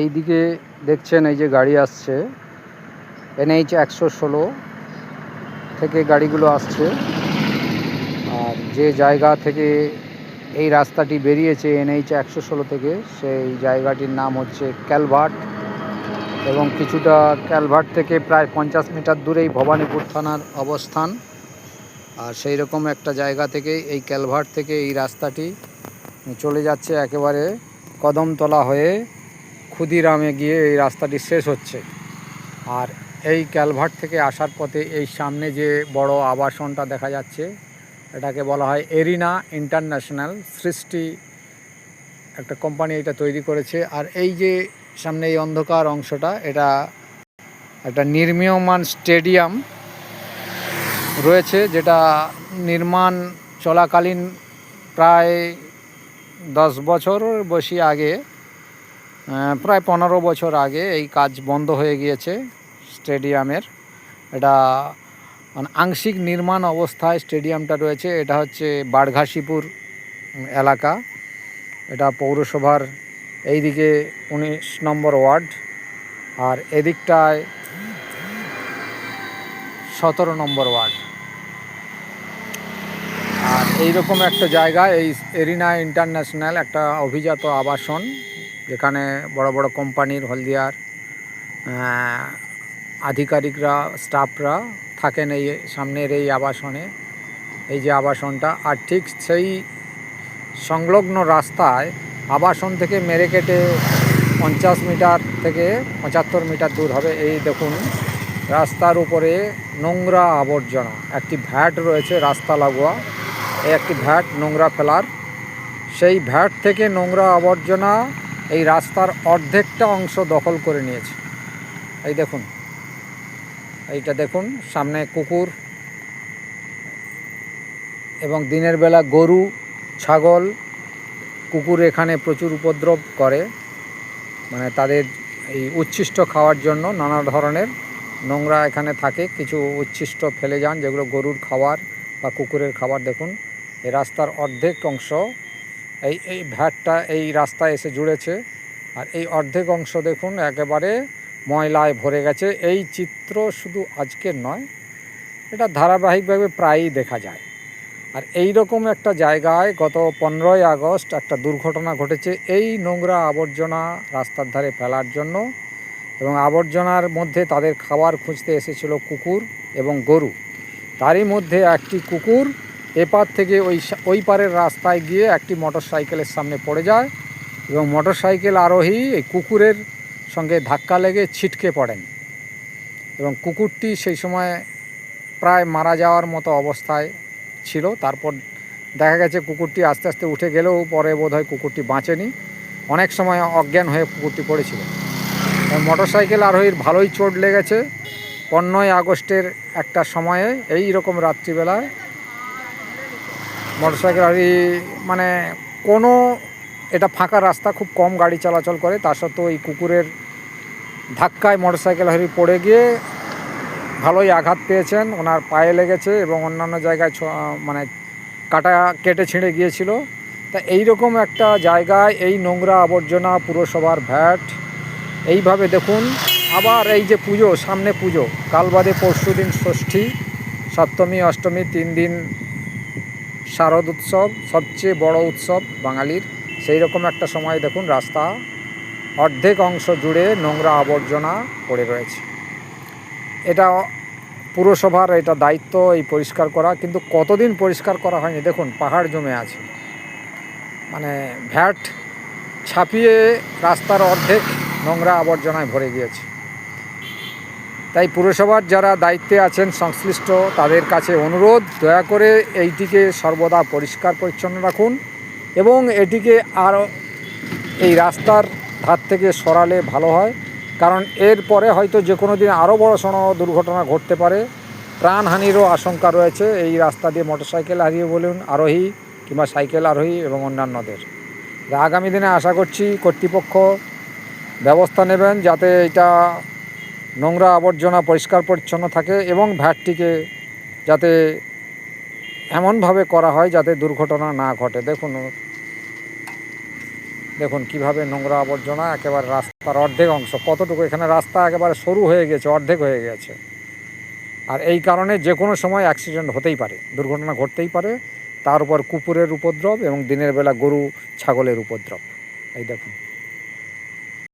এই দিকে দেখছেন এই যে গাড়ি আসছে, এনএইচ একশো ষোলো থেকে গাড়িগুলো আসছে। আর যে জায়গা থেকে এই রাস্তাটি বেরিয়েছে এনএইচ একশো ষোলো থেকে, সেই জায়গাটির নাম হচ্ছে ক্যালভার্ট এবং কিছুটা ক্যালভার্ট থেকে প্রায় পঞ্চাশ মিটার দূরেই ভবানীপুর থানার অবস্থান। আর সেই রকম একটা জায়গা থেকে এই ক্যালভার্ট থেকে এই রাস্তাটি চলে যাচ্ছে একেবারে কদমতলা হয়ে ক্ষুদিরামে গিয়ে এই রাস্তাটি শেষ হচ্ছে। আর এই ক্যালভার্ট থেকে আসার পথে এই সামনে যে বড় আবাসনটা দেখা যাচ্ছে, এটাকে বলা হয় এরিনা ইন্টারন্যাশনাল। সৃষ্টি একটা কোম্পানি এটা তৈরি করেছে। আর এই যে সামনে এই অন্ধকার অংশটা, এটা একটা নির্মীয়মান স্টেডিয়াম রয়েছে, যেটা নির্মাণ চলাকালীন প্রায় দশ বছর বেশি আগে প্রায় পনেরো বছর আগে এই কাজ বন্ধ হয়ে গিয়েছে স্টেডিয়ামের। এটা মানে আংশিক নির্মাণ অবস্থায় স্টেডিয়ামটা রয়েছে। এটা হচ্ছে বাড়ঘাসিপুর এলাকা। এটা পৌরসভার এইদিকে উনিশ নম্বর ওয়ার্ড। আর এদিকটায় সতেরো নম্বর ওয়ার্ড। আর এইরকম একটা জায়গা, এই এরিনা ইন্টারন্যাশনাল একটা অভিজাত আবাসন। যেখানে বড় বড় কোম্পানির হলদিয়ার আধিকারিকরা, স্টাফরা থাকেন এই সামনের এই আবাসনে। এই যে আবাসনটা, আর ঠিক সেই সংলগ্ন রাস্তায় আবাসন থেকে মেরে কেটে পঞ্চাশ মিটার থেকে পঁচাত্তর মিটার দূর হবে। এই দেখুন, রাস্তার উপরে নোংরা আবর্জনা, একটি ভ্যাট রয়েছে রাস্তা লাগোয়া। এই একটি ভ্যাট নোংরা ফেলার। সেই ভ্যাট থেকে নোংরা আবর্জনা এই রাস্তার অর্ধেকটা অংশ দখল করে নিয়েছে। এই দেখুন। এইটা দেখুন, সামনে কুকুর এবং দিনের বেলা গরু, ছাগল, কুকুর এখানে প্রচুর উপদ্রব করে। মানে তাদের এই উচ্ছিষ্ট খাওয়ার জন্য নানা ধরনের নোংরা এখানে থাকে। কিছু উচ্ছিষ্ট ফেলে যান, যেগুলো গরুর খাবার বা কুকুরের খাবার। দেখুন, এই রাস্তার অর্ধেক অংশ এই এই ভ্যাটটা এই রাস্তায় এসে জুড়েছে। আর এই অর্ধেক অংশ দেখুন, একেবারে ময়লায় ভরে গেছে। এই চিত্র শুধু আজকের নয়, এটা ধারাবাহিকভাবে প্রায়ই দেখা যায়। আর এই রকম একটা জায়গায় গত পনেরোই আগস্ট একটা দুর্ঘটনা ঘটেছে। এই নোংরা আবর্জনা রাস্তার ধারে ফেলার জন্য এবং আবর্জনার মধ্যে তাদের খাবার খুঁজতে এসেছিল কুকুর এবং গরু। তারই মধ্যে একটি কুকুর এপার থেকে ওই ওই পারের রাস্তায় গিয়ে একটি মোটর সাইকেলের সামনে পড়ে যায় এবং মোটর সাইকেল আরোহী এই কুকুরের সঙ্গে ধাক্কা লেগে ছিটকে পড়েন এবং কুকুরটি সেই সময় প্রায় মারা যাওয়ার মতো অবস্থায় ছিল। তারপর দেখা গেছে কুকুরটি আস্তে আস্তে উঠে গেলেও পরে বোধহয় কুকুরটি বাঁচেনি। অনেক সময় অজ্ঞান হয়ে কুকুরটি পড়েছিল। মোটর সাইকেল আরোহীর ভালোই চোট লেগেছে। পনেরোই আগস্টের একটা সময়ে এই রকম রাত্রিবেলায় মোটর সাইকেল আরোহী মানে কোনো এটা ফাঁকা রাস্তা, খুব কম গাড়ি চলাচল করে। তা সত্ত্বেও এই কুকুরের ধাক্কায় মোটর সাইকেল আরোহী পড়ে গিয়ে ভালোই আঘাত পেয়েছেন। ওনার পায়ে লেগেছে এবং অন্যান্য জায়গায় মানে কাটা, কেটে ছিঁড়ে গিয়েছিল। তা এই রকম একটা জায়গায় এই নোংরা আবর্জনা পুরসভার ভ্যাট। এইভাবে দেখুন, আবার এই যে পুজো, সামনে পুজো কাল বাদে পরশু দিন ষষ্ঠী, সপ্তমী, অষ্টমী, তিন দিন শারদ উৎসব, সবচেয়ে বড় উৎসব বাঙালির। সেই রকম একটা সময় দেখুন, রাস্তা অর্ধেক অংশ জুড়ে নোংরা আবর্জনা পড়ে রয়েছে। এটা পুরসভার এটা দায়িত্ব এই পরিষ্কার করা, কিন্তু কতদিন পরিষ্কার করা হয়নি? দেখুন, পাহাড় জমে আছে। মানে ভ্যাট ছাপিয়ে রাস্তার অর্ধেক নোংরা আবর্জনায় ভরে গিয়েছে। তাই পুরসভার যারা দায়িত্বে আছেন, সংশ্লিষ্ট তাদের কাছে অনুরোধ, দয়া করে এইটিকে সর্বদা পরিষ্কার পরিচ্ছন্ন রাখুন এবং এটিকে আরও এই রাস্তার ধার থেকে সরালে ভালো হয়। কারণ এরপরে হয়তো যে কোনো দিন আরও বড় সড়ো দুর্ঘটনা ঘটতে পারে। প্রাণহানিরও আশঙ্কা রয়েছে। এই রাস্তা দিয়ে মোটরসাইকেল হারিয়ে বলুন আরোহী কিংবা সাইকেল আরোহী এবং অন্যান্যদের। আগামী দিনে আশা করছি কর্তৃপক্ষ ব্যবস্থা নেবেন যাতে এটা নোংরা আবর্জনা পরিষ্কার পরিচ্ছন্ন থাকে এবং ভ্যাটটিকে যাতে এমনভাবে করা হয় যাতে দুর্ঘটনা না ঘটে। দেখুন দেখুন কীভাবে নোংরা আবর্জনা একেবারে রাস্তার অর্ধেক অংশ, কতটুকু এখানে রাস্তা একেবারে সরু হয়ে গেছে, অর্ধেক হয়ে গেছে। আর এই কারণে যে কোনো সময় অ্যাক্সিডেন্ট হতেই পারে, দুর্ঘটনা ঘটতেই পারে। তার উপর কুকুরের উপদ্রব এবং দিনের বেলা গরু, ছাগলের উপদ্রব। এই দেখুন।